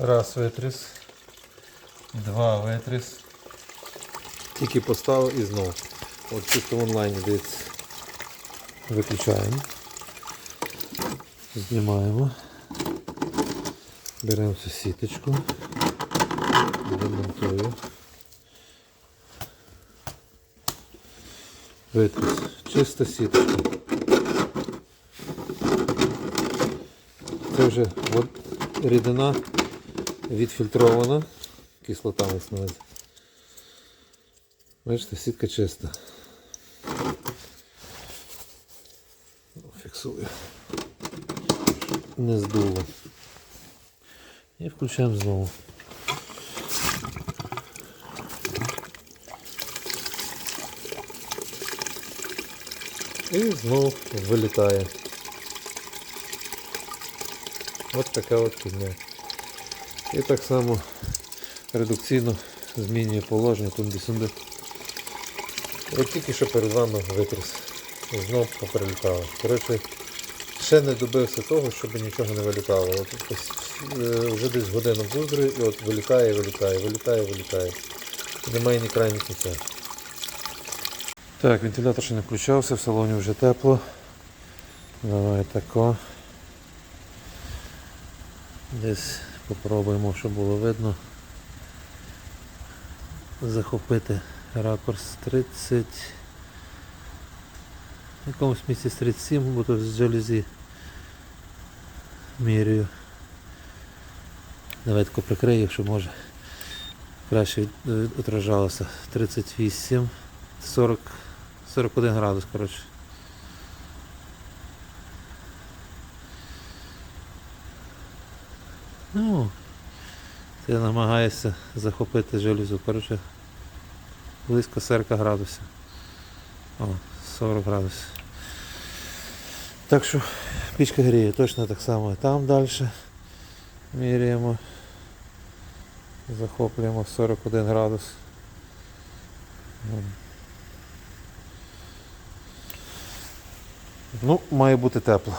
Раз витріс. Два витріс. Тільки поставив і знову. От чисто в онлайні. Виключаємо. Знімаємо. Беремо цю сіточку. Демонтую. Витріс. Чиста сіточка. Це вже от рідина відфільтрована. Кислота мається. Бачите, сітка чиста. Фіксую. Не здуло. І включаємо знову. І знову вилітає. От така от фігня. І так само редукційно змінює положення туди-сюди. От тільки що перед вами витріс. Знов поприлітало. Коротше, ще не добився того, щоб нічого не вилітало. От е, вже десь година в буздрі і от вилітає, вилітає, вилітає, вилітає. Немає ні крайніх кінця. Так, вентилятор ще не включався, в салоні вже тепло. Давай тако. Десь попробуємо, щоб було видно. Захопити ракурс 30. В якомусь місці з 37, бо тут з жалюзі міряю. Давай прикрию, якщо може. Краще відражалося. 38, 40, 41 градус, коротше. Ну, ти намагаєшся захопити жалюзу, коротше, близько 40 градусів. О, 40 градусів. Так що пічка гріє точно так само там далі. Міряємо. Захоплюємо 41 градус. Ну, має бути тепло.